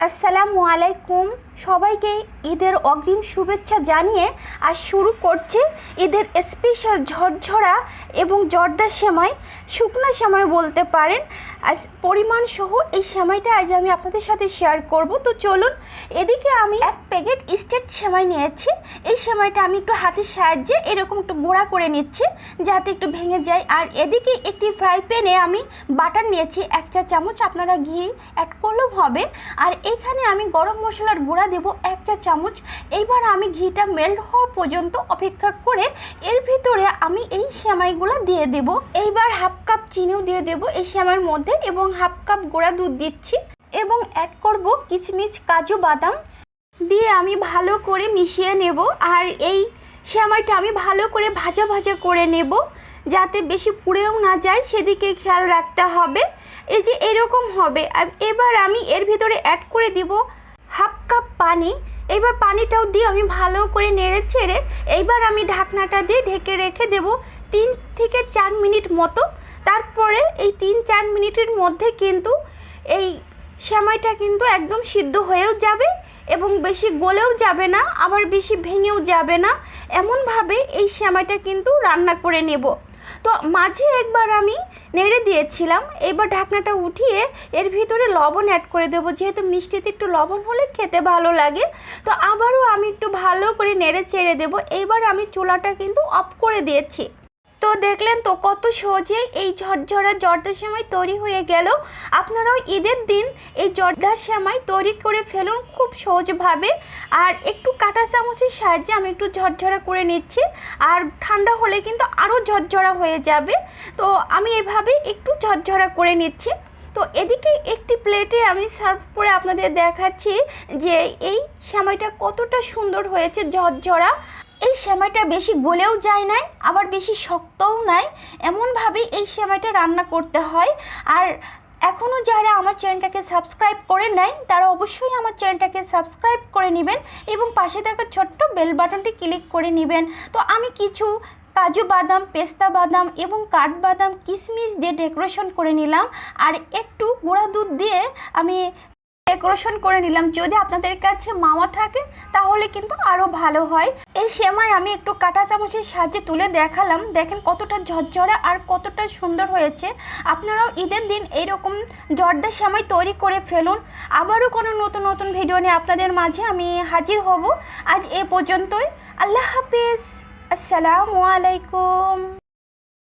আসসালামু আলাইকুম সবাইকে ঈদের অগ্রিম শুভেচ্ছা জানিয়ে আজ শুরু করছে ঈদের স্পেশাল ঝরঝরা এবং জর্দা সেমাই, শুকনা সেমাই বলতে পারেন। আজ পরিমাণ সহ এই সেমাইটা আজ আমি আপনাদের সাথে শেয়ার করব। তো চলুন, এদিকে আমি এক প্যাকেট স্টেট সেমাই নিয়েছি। এই সেমাইটা আমি একটু হাতের সাহায্যে এরকম একটু গোড়া করে নিচ্ছি, যাতে একটু ভেঙে যায়। আর এদিকে একটি ফ্রাই প্যানে আমি বাটার নিয়েছি, এক চা চামচ। আপনারা ঘি অ্যাড করলেও হবে। আর এখানে আমি গরম মশলার গুঁড়া দেব এক চা চামচ। এইবার আমি ঘিটা মেল্ট হওয়া পর্যন্ত অপেক্ষা করে এর ভিতরে আমি এই সেমাইগুলো দিয়ে দেব। এইবার হাফ কাপ চিনিও দিয়ে দেব এই সেমাইয়ের মধ্যে এবং হাফ কাপ গোড়া দুধ দিচ্ছি এবং অ্যাড করব কিচমিচ কাজু, বাদাম দিয়ে আমি ভালো করে মিশিয়ে নেব। আর এই সেমাইটা আমি ভালো করে ভাজা ভাজা করে নেব যাতে বেশি পুড়েও না যায়, সেদিকে খেয়াল রাখতে হবে। এই যে এরকম হবে। এবার আমি এর ভিতরে অ্যাড করে দিব কাপ পানি, এবার পানিটাও দিয়ে আমি ভালো করে নেড়ে ছেড়ে এইবার আমি ঢাকনাটা দিয়ে ঢেকে রেখে দেব তিন থেকে চার মিনিট মতো। তারপরে এই তিন চার মিনিটের মধ্যে কিন্তু এই সেমাইটা কিন্তু একদম সিদ্ধ হয়েও যাবে এবং বেশি গলেও যাবে না, আবার বেশি ভেঙেও যাবে না। এমনভাবে এই সেমাইটা কিন্তু রান্না করে নেব। তো মাঝে একবার আমি নেড়ে দিয়েছিলাম, এবার ঢাকনাটা উঠিয়ে এর ভিতরে লবণ অ্যাড করে দেবো। যেহেতু মিষ্টিতে একটু লবণ হলে খেতে ভালো লাগে, তো আবারও আমি একটু ভালো করে নেড়ে চেড়ে দেবো। এইবার আমি চুলাটা কিন্তু অফ করে দিয়েছি। তো দেখলেন তো, কত সহজে এই ঝরঝরা জর্দার সেমাই তৈরি হয়ে গেল। আপনারাও ঈদের দিন এই জর্দার সেমাই তৈরি করে ফেলুন খুব সহজভাবে। আর একটু কাঁটা চামচের সাহায্যে আমি একটু ঝরঝরা করে নিচ্ছি। আর ঠান্ডা হলে কিন্তু আরও ঝরঝরা হয়ে যাবে। তো আমি এভাবে একটু ঝরঝরা করে নিচ্ছি। তো এদিকে একটি প্লেটে আমি সার্ভ করে আপনাদের দেখাচ্ছি যে এই সেমাইটা কতটা সুন্দর হয়েছে ঝরঝরা। এই সেমাইটা বেশি গলেও যায় না আবার বেশি শক্তও নাই। এমনভাবেই এই সেমাইটা রান্না করতে হয়। আর এখনও যারা আমার চ্যানেলটাকে সাবস্ক্রাইব করে নেয় তারা অবশ্যই আমার চ্যানেলটাকে সাবস্ক্রাইব করে নেবেন এবং পাশে থাকা ছোট্ট বেল বাটনটি ক্লিক করে নেবেন। তো আমি কিছু কাজু বাদাম, পেস্তা বাদাম এবং কাঠবাদাম কিশমিশ দিয়ে ডেকোরেশন করে নিলাম। আর একটু গুঁড়া দুধ দিয়ে আমি ডেকোরেশন করে নিলাম। যদি আপনাদের কাছে মাওয়া থাকে, তাহলে কিন্তু আরও ভালো হয়। এই সেমাই আমি একটু কাঁটা চামচের সাহায্যে তুলে দেখালাম। দেখেন কতটা ঝরঝরা আর কতটা সুন্দর হয়েছে। আপনারাও ঈদের দিন এইরকম জর্দা সেমাই তৈরি করে ফেলুন। আবারও কোনো নতুন নতুন ভিডিও নিয়ে আপনাদের মাঝে আমি হাজির হব। আজ এ পর্যন্তই। আল্লাহ হাফিজ। আসসালামু আলাইকুম।